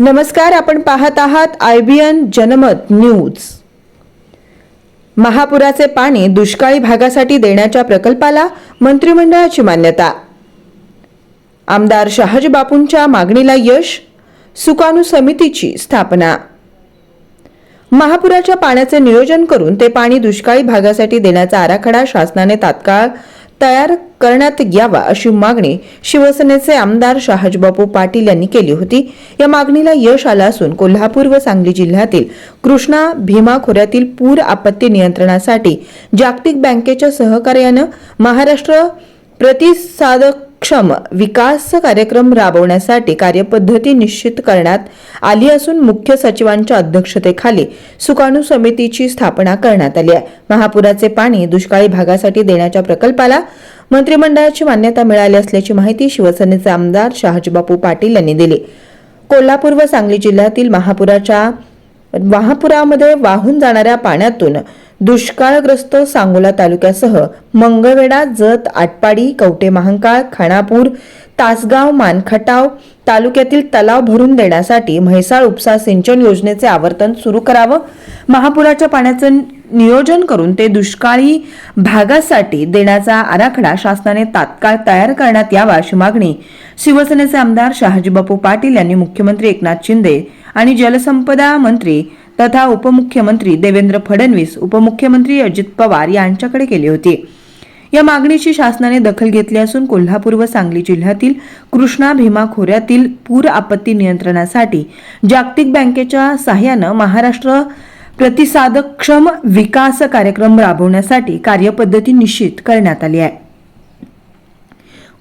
नमस्कार आपण पाहत आहात I B N Janmat news. महापुराचे पाणी दुष्काळी भागासाठी देण्याच्या प्रकल्पाला मंत्रिमंडळाची मान्यता. आमदार शहाजी बापूंच्या मागणीला यश सुकाणू समितीची स्थापना. महापुराच्या पाण्याचे नियोजन करून ते पाणी दुष्काळी भागासाठी देण्याचा आराखडा शासनाने तात्काळ तयार करण्यात यावा अशी मागणी शिवसेनेचे आमदार शहाजबापू पाटील यांनी केली होती. या मागणीला यश आलं असून कोल्हापूर व सांगली जिल्ह्यातील कृष्णा भीमा खोऱ्यातील पूर आपत्ती नियंत्रणासाठी जागतिक बँकेच्या सहकार्यानं महाराष्ट्र प्रतिसादक क्षम विकास कार्यक्रम राबवण्यासाठी कार्यपद्धती निश्चित करण्यात आली असून मुख्य सचिवांच्या अध्यक्षतेखाली सुकाणू समितीची स्थापना करण्यात आली आहे. महापुराचे पाणी दुष्काळी भागासाठी देण्याच्या प्रकल्पाला मंत्रिमंडळाची मान्यता मिळाली असल्याची माहिती शिवसेनेचे आमदार शहाजीबापू पाटील यांनी दिली. कोल्हापूर व सांगली जिल्ह्यातील महापुराच्या महापुरामध्ये वाहून जाणाऱ्या पाण्यातून दुष्काळग्रस्त सांगोला तालुक्यासह मंगवेडा जत आटपाडी कवटे महांकाळ खानापूर तासगाव मानखटाव तालुक्यातील तलाव भरून देण्यासाठी म्हैसाळ उपसा सिंचन योजनेचे आवर्तन सुरू करावं. महापुराच्या पाण्याचं नियोजन करून ते दुष्काळी भागासाठी देण्याचा आराखडा शासनाने तात्काळ तयार करण्यात यावा अशी मागणी शिवसेनेचे आमदार शहाजीबापू पाटील यांनी मुख्यमंत्री एकनाथ शिंदे आणि जलसंपदा मंत्री तथा उपमुख्यमंत्री देवेंद्र फडणवीस उपमुख्यमंत्री अजित पवार यांच्याकडे केली होती. या मागणीची शासनाने दखल घेतली असून कोल्हापूर व सांगली जिल्ह्यातील कृष्णा भीमा खोऱ्यातील पूर आपत्ती नियंत्रणासाठी जागतिक बँकेच्या सहाय्यानं महाराष्ट्र प्रतिसादक्षम विकास कार्यक्रम राबवण्यासाठी कार्यपद्धती निश्चित करण्यात आली आहे.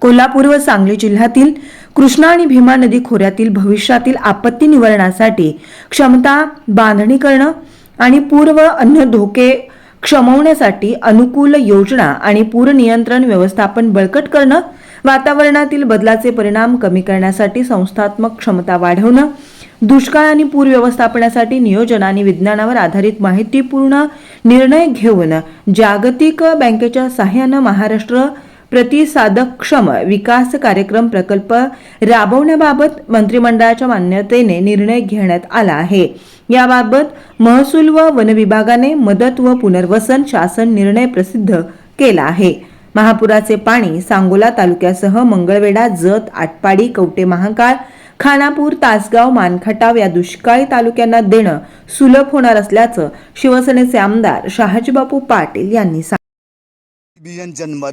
कोल्हापूर व सांगली जिल्ह्यातील कृष्णा आणि भीमा नदी खोऱ्यातील भविष्यातील आपत्ती निवारणासाठी क्षमता बांधणी करणं आणि पूर व अन्य धोके क्षमवण्यासाठी अनुकूल योजना आणि पूर नियंत्रण व्यवस्थापन बळकट करणं वातावरणातील बदलाचे परिणाम कमी करण्यासाठी संस्थात्मक क्षमता वाढवणं दुष्काळ आणि पूर व्यवस्थापनासाठी नियोजन आणि विज्ञानावर आधारित माहितीपूर्ण निर्णय घेऊन जागतिक बँकेच्या सहाय्यानं महाराष्ट्र प्रतिसादक्षम विकास कार्यक्रम प्रकल्प राबवण्याबाबत मंत्रिमंडळाच्या मान्यतेने निर्णय घेण्यात आला आहे. याबाबत महसूल व वन विभागाने मदत व पुनर्वसन शासन निर्णय प्रसिद्ध केला आहे. महापुराचे पाणी सांगोला तालुक्यासह मंगळवेढा जत आटपाडी कवटे महाकाळ खानापूर तासगाव मानखटाव या दुष्काळी तालुक्यांना देणं सुलभ होणार असल्याचं शिवसेनेचे आमदार शहाजीबापू पाटील यांनी सांगितलं. जनमत